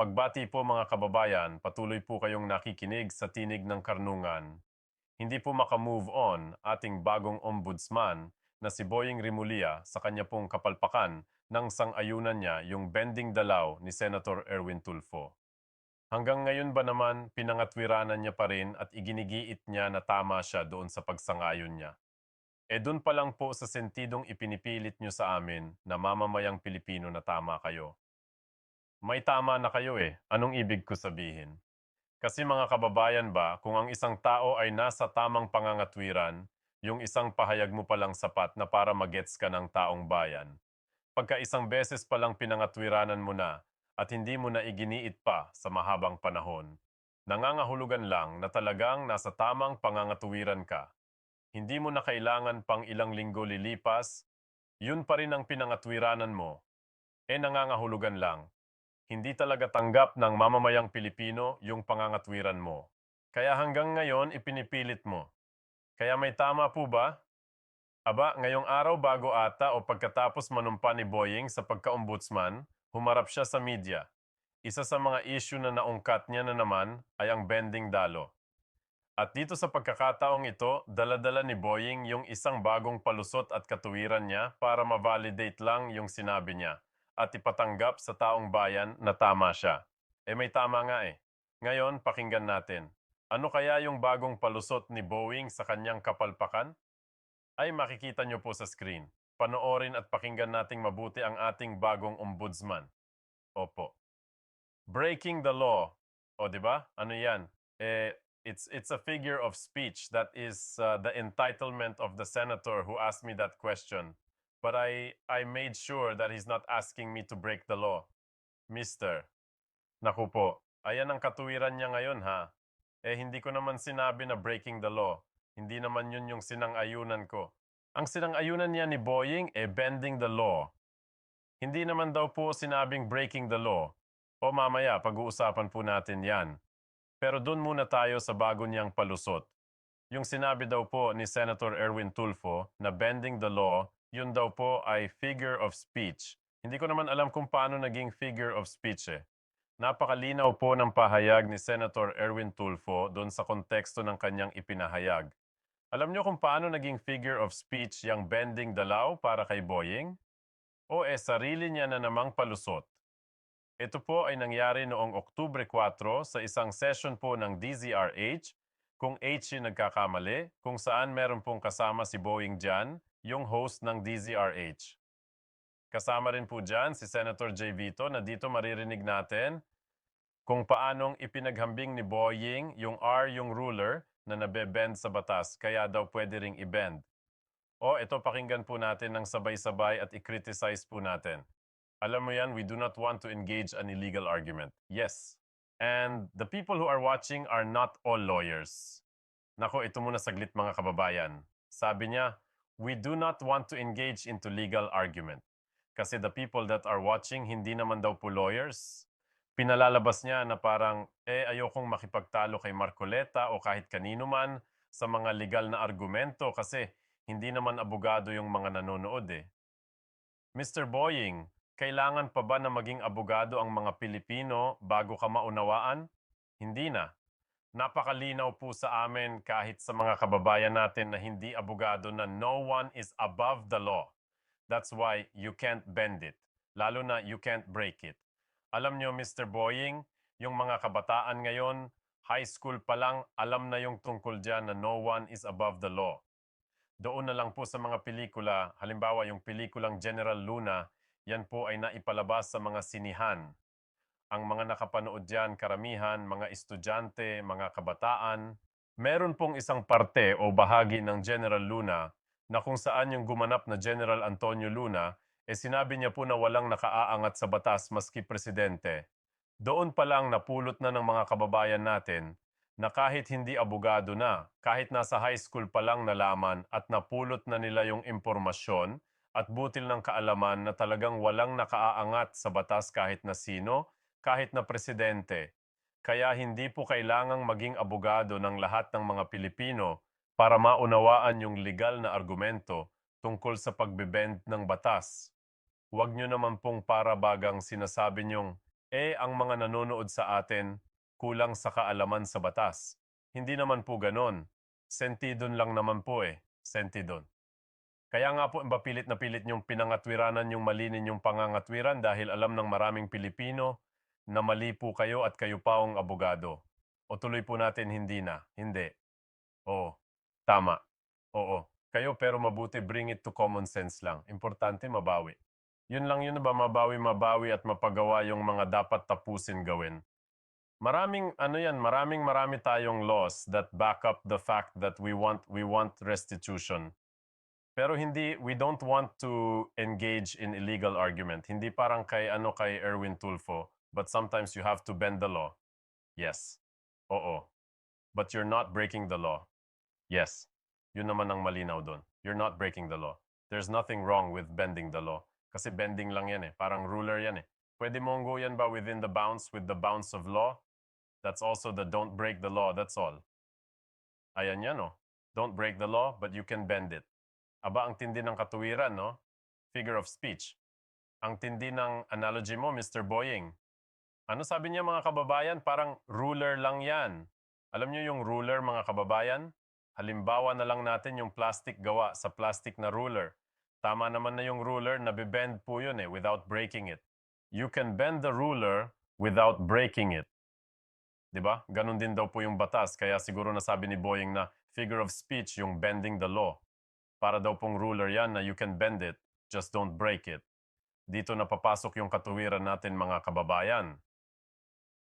Pagbati po mga kababayan, patuloy po kayong nakikinig sa Tinig ng Karnungan. Hindi po makamove on ating bagong ombudsman na si Boying Rimulya sa kanya pong kapalpakan ng sang-ayunan niya yung bending dalaw ni Senator Erwin Tulfo. Hanggang ngayon ba naman pinangatwiranan niya pa rin at iginigiit niya na tama siya doon sa pagsangayon niya? E doon pa lang po sa sentidong ipinipilit niyo sa amin na mamamayang Pilipino na tama kayo. May tama na kayo eh. Anong ibig ko sabihin? Kasi mga kababayan ba, kung ang isang tao ay nasa tamang pangangatwiran, yung isang pahayag mo palang sapat na para magets ka ng taong bayan. Pagka isang beses palang pinangatwiranan mo na at hindi mo na iginiit pa sa mahabang panahon, nangangahulugan lang na talagang nasa tamang pangangatuwiran ka. Hindi mo na kailangan pang ilang linggo lilipas, yun pa rin ang pinangatwiranan mo. E nangangahulugan lang, hindi talaga tanggap ng mamamayang Pilipino yung pangangatwiran mo. Kaya hanggang ngayon ipinipilit mo. Kaya may tama po ba? Aba, ngayong araw bago ata o pagkatapos manumpa ni Boying sa pagka-ombudsman, humarap siya sa media. Isa sa mga issue na naungkat niya na naman ay ang bending dalo. At dito sa pagkakataong ito, daladala ni Boying yung isang bagong palusot at katuwiran niya para ma-validate lang yung sinabi niya at ipatanggap sa taong bayan na tama siya. Eh may tama nga eh. Ngayon, pakinggan natin. Ano kaya yung bagong palusot ni Boeing sa kanyang kapalpakan? Ay makikita nyo po sa screen. Panoorin at pakinggan nating mabuti ang ating bagong ombudsman. Opo. Breaking the law. O di ba? Ano yan? Eh, it's, it's a figure of speech that is uh, the entitlement of the senator who asked me that question but I I made sure that he's not asking me to break the law. Mister, naku po, ayan ang katuwiran niya ngayon ha. Eh hindi ko naman sinabi na breaking the law. Hindi naman yun yung sinang-ayunan ko. Ang sinang-ayunan niya ni Boying eh bending the law. Hindi naman daw po sinabing breaking the law. O mamaya, pag-uusapan po natin yan. Pero doon muna tayo sa bago niyang palusot. Yung sinabi daw po ni Senator Erwin Tulfo na bending the law yun daw po ay figure of speech. Hindi ko naman alam kung paano naging figure of speech eh. Napakalinaw po ng pahayag ni Senator Erwin Tulfo doon sa konteksto ng kanyang ipinahayag. Alam niyo kung paano naging figure of speech yung bending dalaw para kay Boying? O eh sarili niya na namang palusot. Ito po ay nangyari noong Oktubre 4 sa isang session po ng DZRH kung H yung nagkakamali, kung saan meron pong kasama si Boeing dyan, yung host ng DZRH. Kasama rin po dyan si Senator J. Vito na dito maririnig natin kung paanong ipinaghambing ni Boying yung R yung ruler na nabebend sa batas kaya daw pwede ring i-bend. O ito pakinggan po natin ng sabay-sabay at i-criticize po natin. Alam mo yan, we do not want to engage an illegal argument. Yes. And the people who are watching are not all lawyers. Nako, ito muna saglit mga kababayan. Sabi niya, we do not want to engage into legal argument. Kasi the people that are watching, hindi naman daw po lawyers. Pinalalabas niya na parang, eh ayokong makipagtalo kay Marcoleta o kahit kanino man sa mga legal na argumento kasi hindi naman abogado yung mga nanonood eh. Mr. Boying, kailangan pa ba na maging abogado ang mga Pilipino bago ka maunawaan? Hindi na. Napakalinaw po sa amin kahit sa mga kababayan natin na hindi abogado na no one is above the law. That's why you can't bend it. Lalo na you can't break it. Alam nyo, Mr. Boying, yung mga kabataan ngayon, high school pa lang, alam na yung tungkol dyan na no one is above the law. Doon na lang po sa mga pelikula, halimbawa yung pelikulang General Luna, yan po ay naipalabas sa mga sinihan ang mga nakapanood dyan, karamihan, mga estudyante, mga kabataan, meron pong isang parte o bahagi ng General Luna na kung saan yung gumanap na General Antonio Luna, eh sinabi niya po na walang nakaaangat sa batas maski presidente. Doon pa lang napulot na ng mga kababayan natin na kahit hindi abogado na, kahit nasa high school pa lang nalaman at napulot na nila yung impormasyon at butil ng kaalaman na talagang walang nakaaangat sa batas kahit na sino, kahit na presidente. Kaya hindi po kailangang maging abogado ng lahat ng mga Pilipino para maunawaan yung legal na argumento tungkol sa pagbebend ng batas. Huwag nyo naman pong para bagang sinasabi nyong eh ang mga nanonood sa atin kulang sa kaalaman sa batas. Hindi naman po ganon. Sentidon lang naman po eh. Sentidon. Kaya nga po ba pilit na pilit yung pinangatwiranan yung mali ninyong pangangatwiran dahil alam ng maraming Pilipino na mali po kayo at kayo pa ang abogado. O tuloy po natin hindi na. Hindi. Oo. Tama. Oo. Kayo pero mabuti bring it to common sense lang. Importante mabawi. Yun lang yun ba mabawi, mabawi at mapagawa yung mga dapat tapusin gawin. Maraming ano yan, maraming marami tayong laws that back up the fact that we want we want restitution. Pero hindi we don't want to engage in illegal argument. Hindi parang kay ano kay Erwin Tulfo, but sometimes you have to bend the law. Yes. Oo. But you're not breaking the law. Yes. Yun naman ang malinaw doon. You're not breaking the law. There's nothing wrong with bending the law. Kasi bending lang yan eh. Parang ruler yan eh. Pwede mong go yan ba within the bounds with the bounds of law? That's also the don't break the law. That's all. Ayan yan oh. Don't break the law, but you can bend it. Aba, ang tindi ng katuwiran, no? Figure of speech. Ang tindi ng analogy mo, Mr. Boying. Ano sabi niya mga kababayan? Parang ruler lang yan. Alam niyo yung ruler mga kababayan? Halimbawa na lang natin yung plastic gawa sa plastic na ruler. Tama naman na yung ruler, nabibend po yun eh, without breaking it. You can bend the ruler without breaking it. 'Di ba? Ganon din daw po yung batas. Kaya siguro nasabi ni Boying na figure of speech yung bending the law. Para daw pong ruler yan na you can bend it, just don't break it. Dito na papasok yung katuwiran natin mga kababayan.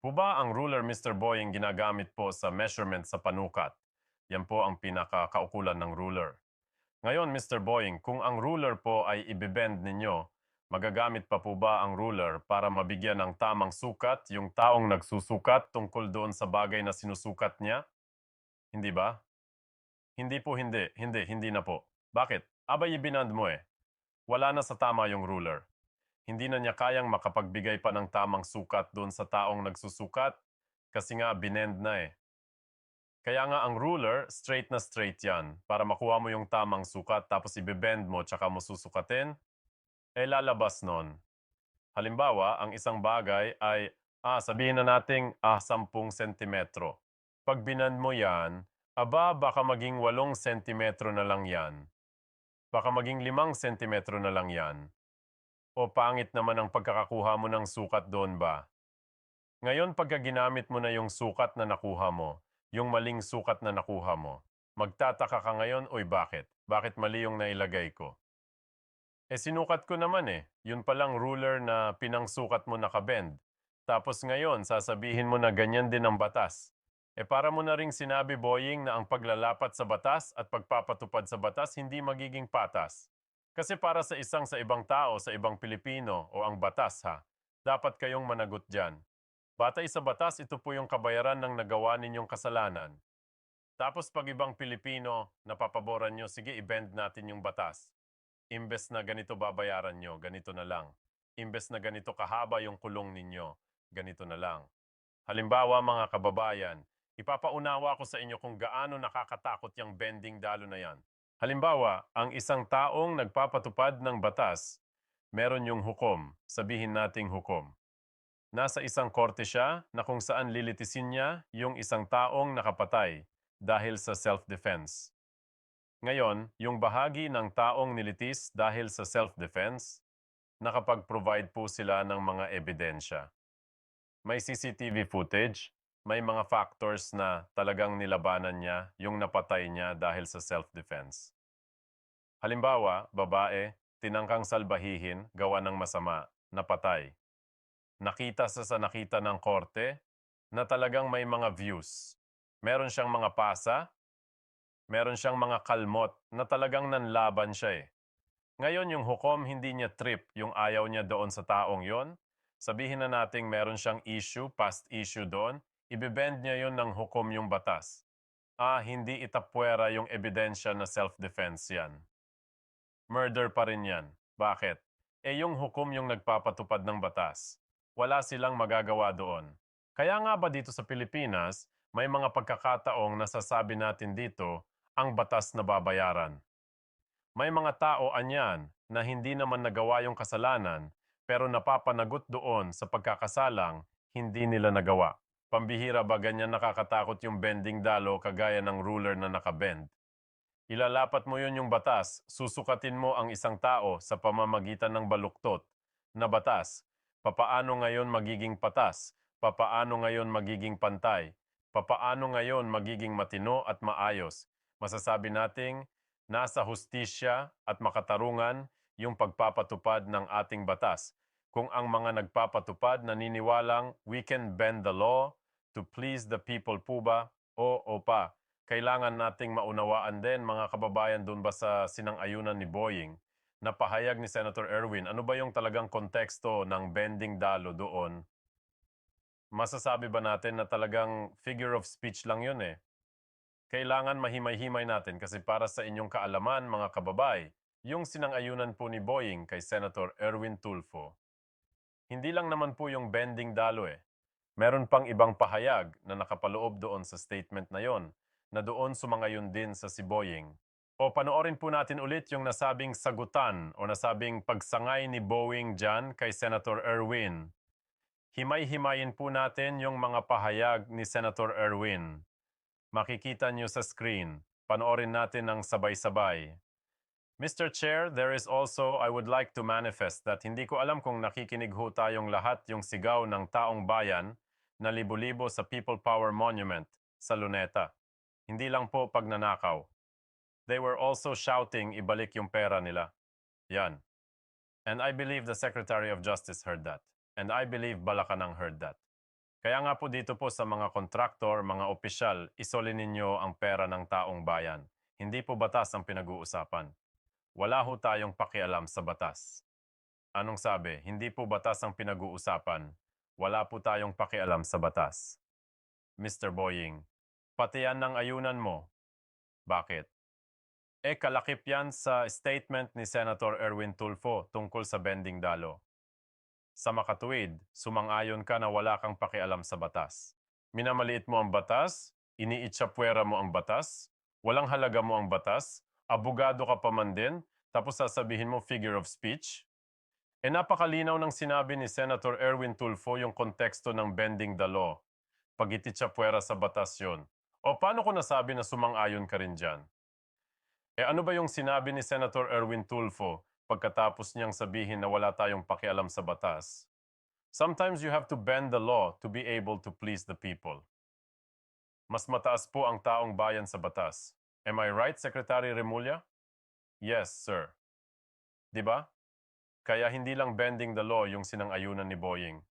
Po ba ang ruler Mr. Boying ginagamit po sa measurement sa panukat? Yan po ang pinakakaukulan ng ruler. Ngayon, Mr. Boying, kung ang ruler po ay ibibend ninyo, magagamit pa po ba ang ruler para mabigyan ng tamang sukat yung taong nagsusukat tungkol doon sa bagay na sinusukat niya? Hindi ba? Hindi po hindi. Hindi, hindi na po. Bakit? Abay ibinand mo eh. Wala na sa tama yung ruler. Hindi na niya kayang makapagbigay pa ng tamang sukat doon sa taong nagsusukat kasi nga binend na eh. Kaya nga ang ruler, straight na straight yan. Para makuha mo yung tamang sukat tapos ibibend mo tsaka mo susukatin, eh lalabas nun. Halimbawa, ang isang bagay ay, ah, sabihin na nating, ah, 10 sentimetro. Pag binand mo yan, aba, baka maging 8 sentimetro na lang yan. Baka maging 5 sentimetro na lang yan. O pangit naman ang pagkakakuha mo ng sukat doon ba? Ngayon, pagka ginamit mo na yung sukat na nakuha mo, yung maling sukat na nakuha mo, magtataka ka ngayon, oy bakit? Bakit mali yung nailagay ko? Eh sinukat ko naman eh. Yun palang ruler na pinangsukat mo nakabend. Tapos ngayon, sasabihin mo na ganyan din ang batas. Eh para mo na ring sinabi, Boying, na ang paglalapat sa batas at pagpapatupad sa batas hindi magiging patas. Kasi para sa isang sa ibang tao, sa ibang Pilipino o ang batas ha, dapat kayong managot dyan. Batay sa batas, ito po yung kabayaran ng nagawa ninyong kasalanan. Tapos pag ibang Pilipino, napapaboran nyo, sige, i-bend natin yung batas. Imbes na ganito babayaran nyo, ganito na lang. Imbes na ganito kahaba yung kulong ninyo, ganito na lang. Halimbawa mga kababayan, ipapaunawa ko sa inyo kung gaano nakakatakot yung bending dalo na yan. Halimbawa, ang isang taong nagpapatupad ng batas, meron yung hukom, sabihin nating hukom. Nasa isang korte siya na kung saan lilitisin niya yung isang taong nakapatay dahil sa self-defense. Ngayon, yung bahagi ng taong nilitis dahil sa self-defense, nakapag-provide po sila ng mga ebidensya. May CCTV footage, may mga factors na talagang nilabanan niya yung napatay niya dahil sa self-defense. Halimbawa, babae, tinangkang salbahihin, gawa ng masama, napatay. Nakita sa sa nakita ng korte na talagang may mga views. Meron siyang mga pasa, meron siyang mga kalmot na talagang nanlaban siya eh. Ngayon yung hukom hindi niya trip yung ayaw niya doon sa taong yon. Sabihin na nating meron siyang issue, past issue doon, ibibend niya yon ng hukom yung batas. Ah, hindi itapwera yung ebidensya na self-defense yan. Murder pa rin yan. Bakit? Eh yung hukom yung nagpapatupad ng batas. Wala silang magagawa doon. Kaya nga ba dito sa Pilipinas, may mga pagkakataong nasasabi natin dito, ang batas na babayaran. May mga tao anyan na hindi naman nagawa yung kasalanan, pero napapanagot doon sa pagkakasalang hindi nila nagawa. Pambihira ba ganyan nakakatakot yung bending dalo kagaya ng ruler na nakabend? Ilalapat mo yun yung batas, susukatin mo ang isang tao sa pamamagitan ng baluktot na batas. Papaano ngayon magiging patas? Papaano ngayon magiging pantay? Papaano ngayon magiging matino at maayos? Masasabi nating nasa hustisya at makatarungan yung pagpapatupad ng ating batas. Kung ang mga nagpapatupad naniniwalang we can bend the law to please the people po ba? O o pa. Kailangan nating maunawaan din mga kababayan doon ba sa sinang-ayunan ni Boying na pahayag ni Senator Erwin, ano ba yung talagang konteksto ng bending dalo doon? Masasabi ba natin na talagang figure of speech lang yun eh? Kailangan mahimay-himay natin kasi para sa inyong kaalaman mga kababay, yung sinang-ayunan po ni Boying kay Senator Erwin Tulfo, hindi lang naman po yung bending dalo eh. Meron pang ibang pahayag na nakapaloob doon sa statement na yon na doon sumangayon din sa si Boying. O panoorin po natin ulit yung nasabing sagutan o nasabing pagsangay ni Boeing dyan kay Senator Erwin. Himay-himayin po natin yung mga pahayag ni Senator Erwin. Makikita nyo sa screen. Panoorin natin ng sabay-sabay. Mr. Chair, there is also, I would like to manifest that hindi ko alam kung nakikinig ho tayong lahat yung sigaw ng taong bayan na libo-libo sa People Power Monument sa Luneta. Hindi lang po pagnanakaw. They were also shouting ibalik yung pera nila. Yan. And I believe the Secretary of Justice heard that. And I believe Balacanang heard that. Kaya nga po dito po sa mga kontraktor, mga opisyal, isolin ninyo ang pera ng taong bayan. Hindi po batas ang pinag-uusapan. Wala ho tayong pakialam sa batas. Anong sabi? Hindi po batas ang pinag-uusapan. Wala po tayong pakialam sa batas. Mr. Boying, pati yan ng ayunan mo. Bakit? Eh kalakip yan sa statement ni Senator Erwin Tulfo tungkol sa bending dalo. Sa makatuwid, sumang-ayon ka na wala kang pakialam sa batas. Minamaliit mo ang batas, iniitsapwera mo ang batas, walang halaga mo ang batas, abogado ka pa man din, tapos sasabihin mo figure of speech? E napakalinaw ng sinabi ni Senator Erwin Tulfo yung konteksto ng bending the law. Pag ititsapwera sa batas yun. O paano ko nasabi na sumang-ayon ka rin dyan? E ano ba yung sinabi ni Senator Erwin Tulfo pagkatapos niyang sabihin na wala tayong pakialam sa batas? Sometimes you have to bend the law to be able to please the people. Mas mataas po ang taong bayan sa batas. Am I right, Secretary Remulla? Yes, sir. 'Di ba? Kaya hindi lang bending the law yung sinang-ayunan ni Boying.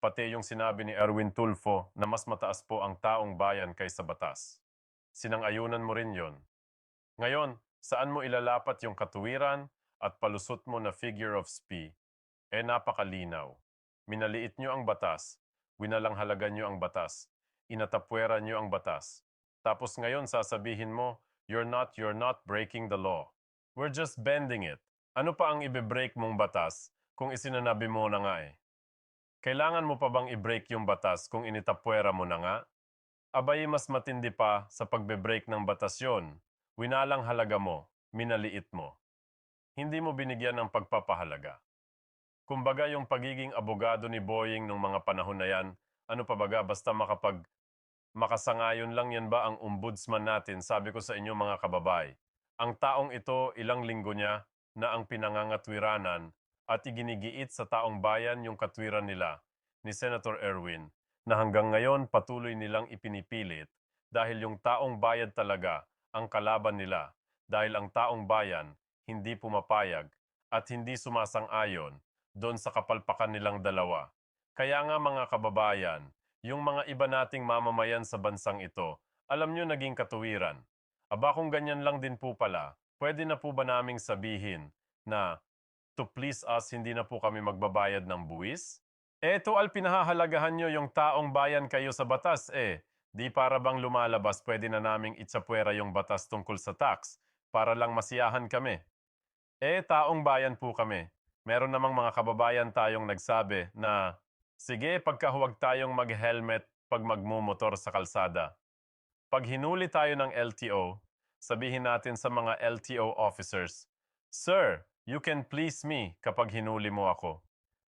Pati yung sinabi ni Erwin Tulfo na mas mataas po ang taong bayan kaysa batas. Sinang-ayunan mo rin yon. Ngayon, saan mo ilalapat yung katuwiran at palusot mo na figure of spe? Eh napakalinaw. Minaliit nyo ang batas, winalanghalagan nyo ang batas, inatapwera nyo ang batas. Tapos ngayon sasabihin mo, you're not, you're not breaking the law. We're just bending it. Ano pa ang ibe-break mong batas kung isinanabi mo na nga eh? Kailangan mo pa bang i-break yung batas kung initapwera mo na nga? Abay mas matindi pa sa pagbe-break ng batas yon. Winalang halaga mo, minaliit mo. Hindi mo binigyan ng pagpapahalaga. Kumbaga yung pagiging abogado ni Boying nung mga panahon na yan, ano pa baga basta makapag makasangayon lang yan ba ang ombudsman natin, sabi ko sa inyo mga kababay. Ang taong ito ilang linggo niya na ang pinangangatwiranan at iginigiit sa taong bayan yung katwiran nila ni Senator Erwin na hanggang ngayon patuloy nilang ipinipilit dahil yung taong bayad talaga ang kalaban nila dahil ang taong bayan hindi pumapayag at hindi sumasang-ayon doon sa kapalpakan nilang dalawa. Kaya nga mga kababayan, yung mga iba nating mamamayan sa bansang ito, alam nyo naging katuwiran. Aba kung ganyan lang din po pala, pwede na po ba naming sabihin na to please us hindi na po kami magbabayad ng buwis? Eto al pinahahalagahan nyo yung taong bayan kayo sa batas eh. Di para bang lumalabas pwede na naming itsapwera yung batas tungkol sa tax para lang masiyahan kami. Eh taong bayan po kami. Meron namang mga kababayan tayong nagsabi na sige pagkahuwag tayong mag-helmet pag magmumotor sa kalsada. Pag hinuli tayo ng LTO, sabihin natin sa mga LTO officers, Sir, you can please me kapag hinuli mo ako.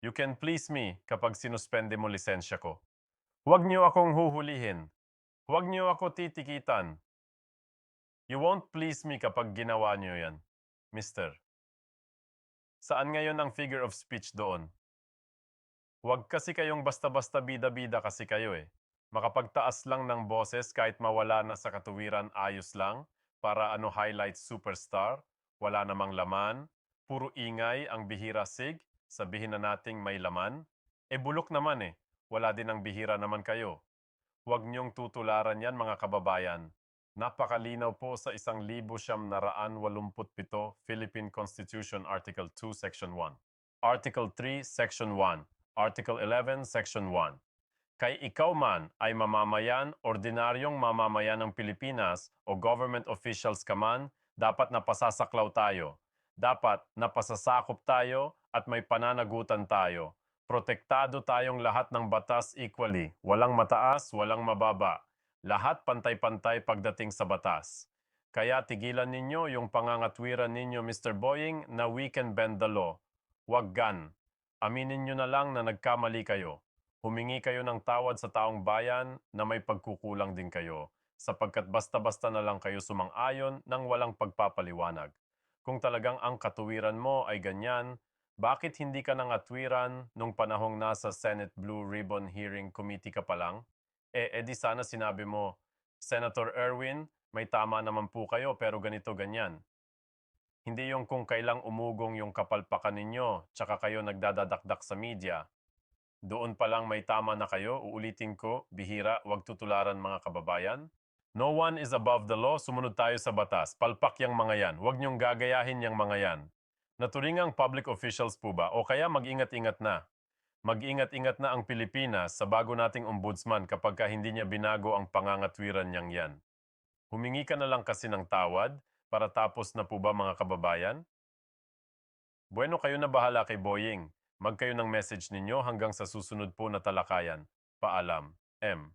You can please me kapag sinuspende mo lisensya ko. Huwag niyo akong huhulihin. Huwag niyo ako titikitan. You won't please me kapag ginawa niyo yan, mister. Saan ngayon ang figure of speech doon? Huwag kasi kayong basta-basta bida-bida kasi kayo eh. Makapagtaas lang ng boses kahit mawala na sa katuwiran ayos lang para ano highlight superstar, wala namang laman, puro ingay ang bihira sig, sabihin na nating may laman. E bulok naman eh, wala din ang bihira naman kayo. Huwag niyong tutularan yan mga kababayan. Napakalinaw po sa isang libo siyam naraan walumput pito Philippine Constitution Article 2 Section 1. Article 3 Section 1. Article 11 Section 1. Kay ikaw man ay mamamayan, ordinaryong mamamayan ng Pilipinas o government officials ka man, dapat napasasaklaw tayo. Dapat napasasakop tayo at may pananagutan tayo. Protektado tayong lahat ng batas equally. Walang mataas, walang mababa. Lahat pantay-pantay pagdating sa batas. Kaya tigilan ninyo yung pangangatwiran ninyo, Mr. Boying, na we can bend the law. Wag gan. Aminin nyo na lang na nagkamali kayo. Humingi kayo ng tawad sa taong bayan na may pagkukulang din kayo, sapagkat basta-basta na lang kayo sumang-ayon ng walang pagpapaliwanag. Kung talagang ang katuwiran mo ay ganyan, bakit hindi ka nang atwiran nung panahong nasa Senate Blue Ribbon Hearing Committee ka pa lang? Eh, edi sana sinabi mo, Senator Erwin, may tama naman po kayo pero ganito ganyan. Hindi yung kung kailang umugong yung kapalpakan ninyo, tsaka kayo nagdadadakdak sa media. Doon pa lang may tama na kayo, uulitin ko, bihira, wag tutularan mga kababayan. No one is above the law, sumunod tayo sa batas. Palpak yang mga yan, wag niyong gagayahin yang mga yan. Naturingang public officials po ba o kaya mag-ingat-ingat na? Mag-ingat-ingat na ang Pilipinas sa bago nating ombudsman kapag ka hindi niya binago ang pangangatwiran niyang yan. Humingi ka na lang kasi ng tawad para tapos na po ba mga kababayan? Bueno kayo na bahala kay Boying. Mag kayo ng message ninyo hanggang sa susunod po na talakayan. Paalam. M.